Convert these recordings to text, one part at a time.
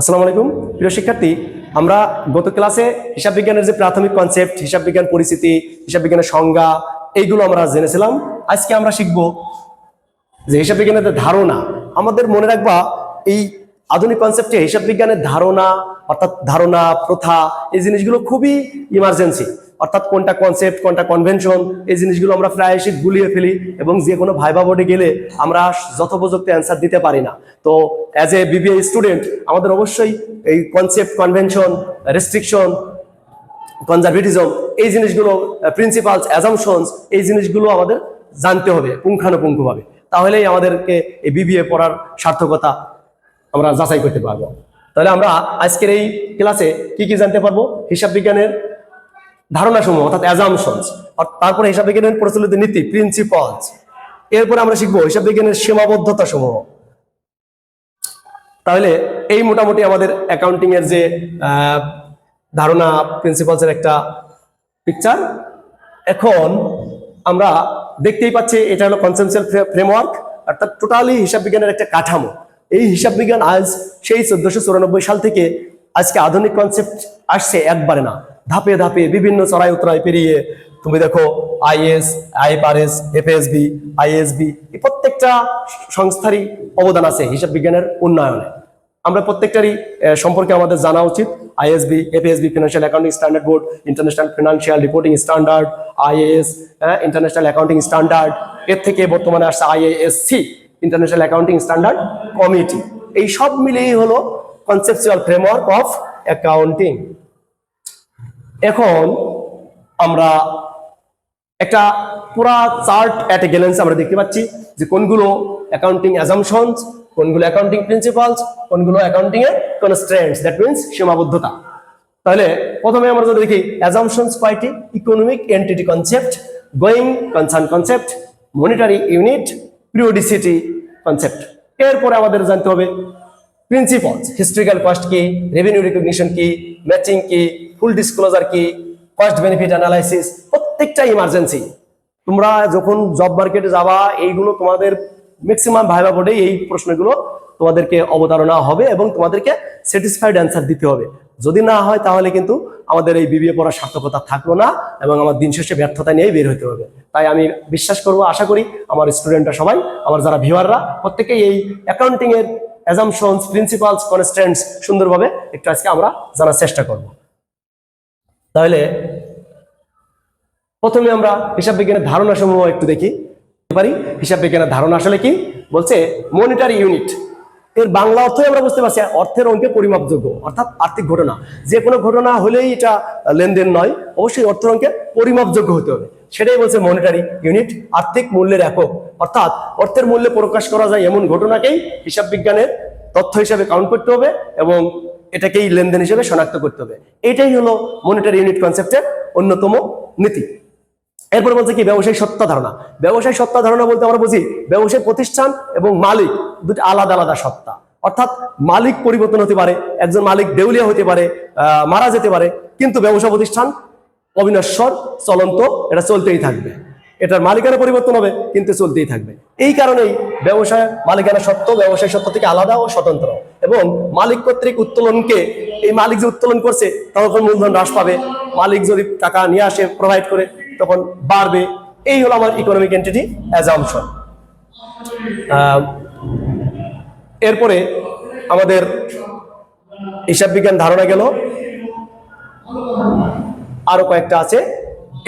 আসসালামু আলাইকুম। প্রিয় শিক্ষার্থী, আমরা গত ক্লাসে হিসাব বিজ্ঞানের যে প্রাথমিক কনসেপ্ট হিসাব বিজ্ঞান পরিস্থিতি, হিসাব বিজ্ঞানের সংজ্ঞা, এইগুলো আমরা জেনেছিলাম। আজকে আমরা শিখব যে হিসাব বিজ্ঞানের ধারণা, আমাদের মনে রাখবা এই আধুনিক কনসেপ্টে হিসাব বিজ্ঞানের ধারণা, অর্থাৎ ধারণা, প্রথা, এই জিনিসগুলো খুবই ইমার্জেন্সি অর্থাৎ কোনটা কনসেপ্ট কোনটা কনভেনশন এই জিনিসগুলো আমরা প্রায়শই গুলিয়ে ফেলি এবং যে কোনো ভাইবা বোর্ডে গেলে আমরা যথোপযুক্ত অ্যান্সার দিতে পারি না। তো অ্যাজ এ বিবিএ স্টুডেন্ট আমাদের অবশ্যই এই কনসেপ্ট কনভেনশন রেস্ট্রিকশন কনজারভেটিজম এই জিনিসগুলো প্রিন্সিপালস অ্যাজামশনস এই জিনিসগুলো আমাদের জানতে হবে পুঙ্খানুপুঙ্খভাবে। তাহলেই আমাদেরকে এই বিবিএ পড়ার সার্থকতা আমরা যাচাই করতে পারব। তাহলে আমরা আজকের এই ক্লাসে কি কি জানতে পারব? হিসাব বিজ্ঞানের ধারণা সমূহ অর্থাৎ অ্যাজামশনস তারপরে হিসাব বিজ্ঞানের প্রচলিত নীতি প্রিন্সিপালস এরপরে আমরা শিখব হিসাব বিজ্ঞানের সীমাবদ্ধতা সমূহ তাহলে এই মোটামুটি আমাদের অ্যাকাউন্টিং এর যে ধারণা প্রিন্সিপালস এর একটা পিকচার এখন আমরা দেখতেই পাচ্ছি এটা হলো কনসেনসিয়াল ফ্রেমওয়ার্ক অর্থাৎ টোটালি হিসাব বিজ্ঞানের একটা কাঠামো। এই হিসাব বিজ্ঞান আজ সেই চোদ্দশো সাল থেকে আজকে আধুনিক কনসেপ্ট আসছে একবারে না। ধাপে ধাপে বিভিন্ন চড়াই উতরাই পেরিয়ে তুমি দেখো আইএস, আইএফআরএস, এফএসবি, আইএসবি এই প্রত্যেকটা সংস্থারই অবদান আছে হিসাব বিজ্ঞানের উন্নয়নে। আমরা প্রত্যেকটারই সম্পর্কে আমাদের জানা উচিত। ISB, FSB financial accounting standard board international financial reporting standard IAS international accounting standard এর থেকে বর্তমানে আসছে IASC international accounting standard committee এই সব মিলিয়েই হলো কনসেপচুয়াল ফ্রেমওয়ার্ক অফ অ্যাকাউন্টিং এখন আমরা একটা পুরা চার্ট অ্যাট এ গ্যালেন্স আমরা দেখতে পাচ্ছি যে কোনগুলো অ্যাকাউন্টিং অ্যাজামশনস কোনগুলো অ্যাকাউন্টিং প্রিন্সিপালস কোনগুলো অ্যাকাউন্টিং এর কনস্ট্রেন্টস দ্যাট মিন্স সীমাবদ্ধতা। তাহলে প্রথমে আমরা যদি দেখি অ্যাজামশনস কয়টি? Economic entity concept going concern concept monetary unit periodicity concept এরপরে আমাদের জানতে হবে প্রিন্সিপালস হিস্ট্রিক্যাল কস্ট কি রেভিনিউ রিকগনিশন কি ম্যাচিং কি ফুল ডিসক্লোজার কি কস্ট বেনিফিট অ্যানালাইসিস প্রত্যেকটা ইমার্জেন্সি তোমরা যখন জব মার্কেটে যাবা, এইগুলো তোমাদের ম্যাক্সিমাম ভাইবা বোর্ডে এই প্রশ্নগুলো তোমাদেরকে অবতারণা হবে এবং তোমাদেরকে স্যাটিসফাইড অ্যান্সার দিতে হবে। যদি না হয়, তাহলে কিন্তু আমাদের এই বিবিএ পড়ার সার্থকতা থাকল না এবং আমার দিন শেষে ব্যর্থতা নিয়েই বের হতে হবে। তাই আমি বিশ্বাস করব, আশা করি আমার স্টুডেন্টরা সবাই, আমার যারা ভিউয়াররা প্রত্যেকেই এই অ্যাকাউন্টিং এর অ্যাজামশনস প্রিন্সিপালস কনস্ট্যান্টস সুন্দরভাবে একটু আজকে আমরা জানার চেষ্টা করব। তাহলে প্রথমে আমরা হিসাব বিজ্ঞানের ধারণা সমূহ একটু দেখি। পারি? হিসাব বিজ্ঞানের ধারণা আসলে কি? বলছে মনিটারি ইউনিট এর বাংলা অর্থই আমরা বুঝতে পারছি, অর্থের অঙ্কে পরিমাপযোগ্য, অর্থাৎ আর্থিক ঘটনা। যে কোনো ঘটনা হলেই এটা লেনদেন নয়, অবশ্যই অর্থের অঙ্কে পরিমাপযোগ্য হতে হবে। সেটাই বলছে মনিটারি ইউনিট আর্থিক মূল্যের একক। অর্থাৎ অর্থের মূল্যে প্রকাশ করা যায় এমন ঘটনাকেই হিসাব বিজ্ঞানের তথ্য হিসাবে কাউন্ট করতে হবে এবং এটাকেই লেনদেন হিসেবে শনাক্ত করতে হবে। এটাই হলো মনিটারি ইউনিট কনসেপ্টের অন্যতম নীতি। এরপর বলছে কি ব্যবসায়ী সত্তা ধারণা। ব্যবসায়ী সত্তা ধারণা বলতে আমরা বুঝি ব্যবসায়ী প্রতিষ্ঠান এবং মালিক, দুটি আলাদা আলাদা সত্তা। অর্থাৎ মালিক পরিবর্তন হতে পারে, একজন মালিক দেউলিয়া হতে পারে মারা যেতে পারে, কিন্তু ব্যবসা প্রতিষ্ঠান অবিনশ্বর, চলন্ত, এটা চলতেই থাকবে। এটার মালিকানা পরিবর্তন হবে, কিন্তু চলতেই থাকবে। এই কারণেই ব্যবসায় মালিকানা সত্ত্ব, ব্যবসায়ী সত্ত্ব থেকে আলাদা ও স্বতন্ত্র। এবং মালিক কর্তৃক উত্তোলনকে, এই মালিক যে উত্তোলন করছে, তখন মূলধন হ্রাস পাবে। মালিক যদি টাকা নিয়ে আসে প্রোভাইড করে, তখন বাড়বে। এই হলো আমার ইকোনমিক এন্টিটি অ্যাজামশন এরপরে আমাদের হিসাব বিজ্ঞান ধারণা গেল। আরও কয়েকটা আছে।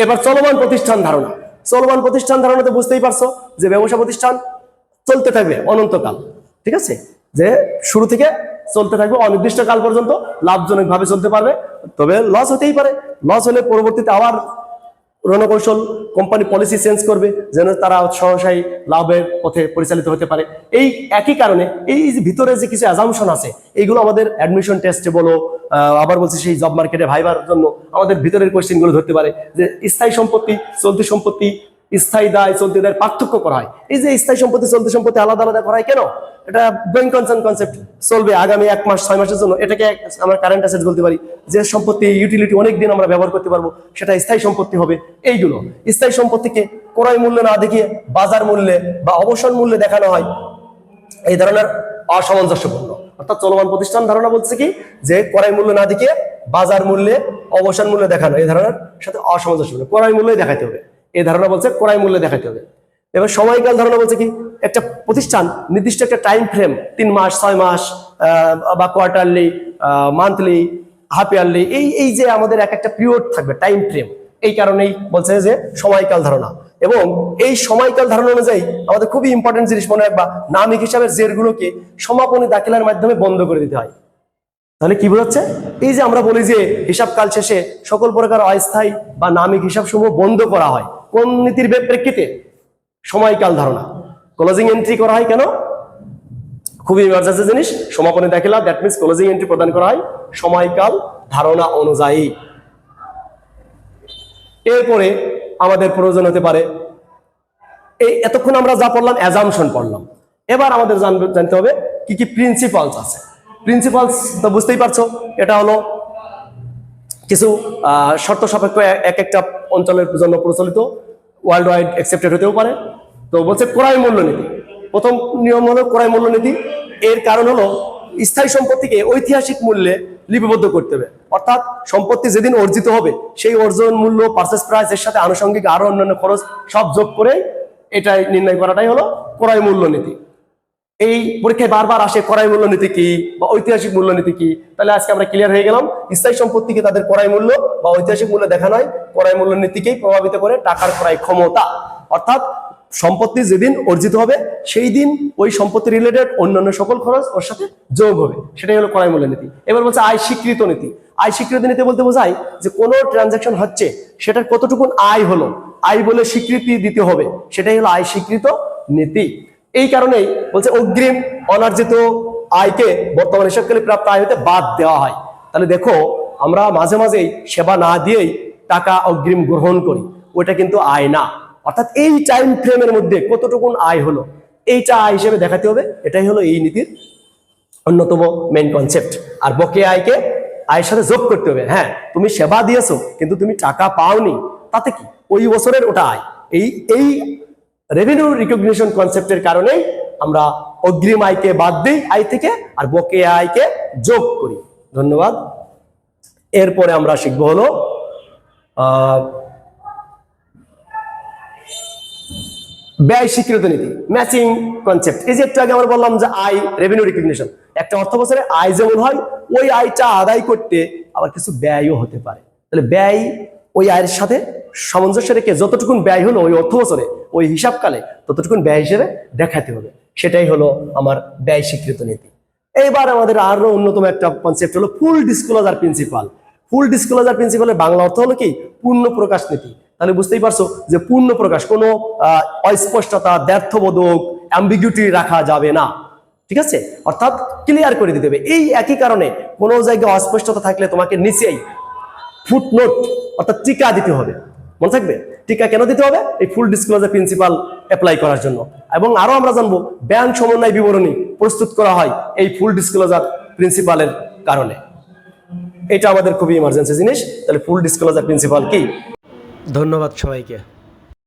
এবার চলমান প্রতিষ্ঠান ধারণা। চলমান প্রতিষ্ঠান ধারণাতে বুঝতেই পারছ যে ব্যবসা প্রতিষ্ঠান চলতে থাকবে অনন্তকাল, ঠিক আছে? যে শুরু থেকে চলতে থাকবে অনির্দিষ্টকাল পর্যন্ত লাভজনক ভাবে চলতে পারবে, তবে লস হতেই পারে। লস হলে পরবর্তীতে আবার রণকৌশল কোম্পানি পলিসি চেঞ্জ করবে, যেন তারা সহসাই লাভের পথে পরিচালিত হতে পারে। এই একই কারণে এই ভিতরে যে কিছু অ্যাজামশন আছে, এইগুলো আমাদের অ্যাডমিশন টেস্টে বলো আবার বলছি সেই জব মার্কেটে ভাইবার জন্য আমাদের ভিতরের কোয়েশ্চেনগুলো ধরতে পারে। যে স্থায়ী সম্পত্তি, চলতি সম্পত্তি স্থায়ী দায় চলতি দায়ের পার্থক্য করা হয় এই যে স্থায়ী সম্পত্তি চলতি সম্পত্তি আলাদা আলাদা করা হয় কেন? এটা গোয়িং কনসার্ন কনসেপ্ট চলবে আগামী এক মাস, ছয় মাসের জন্য। এটাকে আমরা কারেন্ট অ্যাসেট বলতে পারি। যে সম্পত্তি ইউটিলিটি অনেক দিন আমরা ব্যবহার করতে পারব, সেটা স্থায়ী সম্পত্তি হবে। এইগুলো। স্থায়ী সম্পত্তিকে ক্রয় মূল্য না দেখিয়ে বাজার মূল্যে বা অবসর মূল্যে দেখানো হয়, এই ধরনের অসামঞ্জস্যপূর্ণ। অর্থাৎ চলমান প্রতিষ্ঠান ধারণা বলছে কি? যে ক্রয় মূল্য না দেখিয়ে বাজার মূল্যে অবসান মূল্যে দেখানো, এই ধারণার সাথে অসামঞ্জস্যপূর্ণ। ক্রয় মূল্যই দেখাতে হবে। এই ধারণা বলছে ক্রয় মূল্যে দেখাতে হবে। এবার সময়কাল ধারণা বলছে কি? একটা প্রতিষ্ঠান, নির্দিষ্ট একটা টাইম ফ্রেম তিন মাস, ছয় মাস বা কোয়ার্টারলি মান্থলি হাফ ইয়ারলি এই এই যে আমাদের এক একটা পিরিয়ড থাকবে টাইম ফ্রেম এই কারণেই বলছে যে সময়কাল ধারণা। এবং এই সময়কাল ধারণা অনুযায়ী আমাদের খুবই ইম্পর্টেন্ট জিনিস মনে রাখবা, নামিক হিসাবে জেরগুলোকে সমাপনী দাখিলার মাধ্যমে বন্ধ করে দিতে হয়। তাহলে কি বোঝাচ্ছে? এই যে আমরা বলি যে হিসাব কাল শেষে সকল প্রকার অস্থায়ী বা নামিক হিসাব সমূহ বন্ধ করা হয়। কোন নীতির প্রেক্ষিতে সময়কাল ধারণা। ক্লোজিং এন্ট্রি করা হয় কেন? খুবই ইমার্জেন্সি জিনিস। সমাপনে দাখিলা দ্যাট মিনস ক্লোজিং এন্ট্রি প্রদান করা হয় সময়কাল ধারণা অনুযায়ী। এরপরে আমাদের প্রয়োজন হতে পারে, এই এতক্ষণ আমরা যা পড়লাম অ্যাজামশন পড়লাম। এবার আমাদের জানতে হবে কি কি প্রিন্সিপালস আছে। প্রিন্সিপালস তো বুঝতেই পারছ, এটা হলো কিছু শর্ত সাপেক্ষ এক একটা অঞ্চলের জন্য প্রচলিত ওয়ার্ল্ড ওয়াইড অ্যাকসেপ্টেড হতেও পারে। তো বলছে ক্রয় মূল্যনীতি প্রথম নিয়ম হলো ক্রয় মূল্যনীতি এর কারণ হলো স্থায়ী সম্পত্তিকে ঐতিহাসিক মূল্যে লিপিবদ্ধ করতে হবে। অর্থাৎ সম্পত্তি যেদিন অর্জিত হবে, সেই অর্জন মূল্য পার্চেস প্রাইস এর সাথে আনুষঙ্গিক আরও অন্যান্য খরচ সব যোগ করে এটাই নির্ণয় করাটাই হলো ক্রয় মূল্যনীতি এই পরীক্ষায় বারবার আসে ক্রয় মূল্যনীতি কি বা ঐতিহাসিক মূল্যনীতি কি? তাহলে আজকে আমরা ক্লিয়ার হয়ে গেলাম। স্থায়ী সম্পত্তিকে তাদের ক্রয় মূল্য বা ঐতিহাসিক মূল্য দেখানো হয় ক্রয় মূল্যনীতিকেই প্রভাবিত করে টাকার ক্রয় ক্ষমতা। অর্থাৎ সম্পত্তি যেদিন অর্জিত হবে, সেই দিন ওই সম্পত্তি রিলেটেড অন্যান্য সকল খরচ ওর সাথে যোগ হবে। সেটাই হলো ক্রয় মূল্যনীতি। এবার বলছে আয় স্বীকৃত নীতি। আয় স্বীকৃত নীতি বলতে বোঝায় যে কোনো ট্রানজাকশন হচ্ছে, সেটার কতটুকু আয় হলো। আয় বলে স্বীকৃতি দিতে হবে, সেটাই হলো আয় স্বীকৃত নীতি। এই কারণেই বলছে অগ্রিম অনার্জিত আয়কে বর্তমান হিসাবকালে প্রাপ্ত আয় হতে বাদ দেওয়া হয়। তাহলে দেখো, আমরা মাঝে মাঝেই সেবা না দিয়েই টাকা অগ্রিম গ্রহণ করি ওটা কিন্তু আয় না। অর্থাৎ এই টাইম ফ্রেমের মধ্যে কতটুকুন আয় হলো, এইটা আয় হিসেবে দেখাতে হবে, এটাই হলো এই নীতির অন্যতম মেন কনসেপ্ট আর বকেয়া আয়কে আয়ের সাথে যোগ করতে হবে। হ্যাঁ তুমি সেবা দিয়েছ, কিন্তু তুমি টাকা পাওনি, তাতে কি? ওই বছরের ওটা আয়। এই এই রেভিনিউ রিকগনিশন কনসেপ্টের কারণে আমরা অগ্রিম আয়কে বাদ দিই, আয় থেকে আর বকেয়া আয়কে যোগ করি। ধন্যবাদ। এরপরে আমরা শিখব হলো ব্যয় স্বীকৃত নীতি ম্যাচিং কনসেপ্ট এই যে একটু আগে আমরা বললাম যে আয় রেভিনিউ রিকগনিশন একটা অর্থ বছরে আয় যেমন হয়, ওই আয়টা আদায় করতে আবার কিছু ব্যয়ও হতে পারে। তাহলে ব্যয় ওই আয়ের সাথে সামঞ্জস্য রেখে যতটুকুন ব্যয় হলো ওই অর্থ বছরে ওই হিসাবকালে ততটুকুন ব্যয় হিসেবে দেখাতে হবে। সেটাই হলো আমার ব্যয় স্বীকৃত নীতি। এইবার আমাদের আরও অন্যতম একটা কনসেপ্ট হলো full disclosure principle full disclosure প্রিন্সিপালের বাংলা অর্থ হলো কি? পূর্ণ প্রকাশ নীতি। তাহলে বুঝতেই পারছ যে পূর্ণ প্রকাশ, কোনো অস্পষ্টতা, ব্যর্থবোধক অ্যাম্বিগুইটি রাখা যাবে না। ঠিক আছে? অর্থাৎ ক্লিয়ার করে দিতে হবে। এই একই কারণে কোনো জায়গায় অস্পষ্টতা থাকলে তোমাকে নিচেই ফুটনোট অর্থাৎ টিকা দিতে হবে। মনে থাকবে? টিকা কেন দিতে হবে? এই ফুল ডিসক্লোজার প্রিন্সিপাল অ্যাপ্লাই করার জন্য। এবং আরও আমরা জানব ব্যাংক সমন্বয় বিবরণী প্রস্তুত করা হয় এই ফুল ডিসক্লোজার প্রিন্সিপালের কারণে। এটা আমাদের খুবই ইমার্জেন্সি জিনিস। তাহলে ফুল ডিসক্লোজার প্রিন্সিপাল কি? ধন্যবাদ সবাইকে।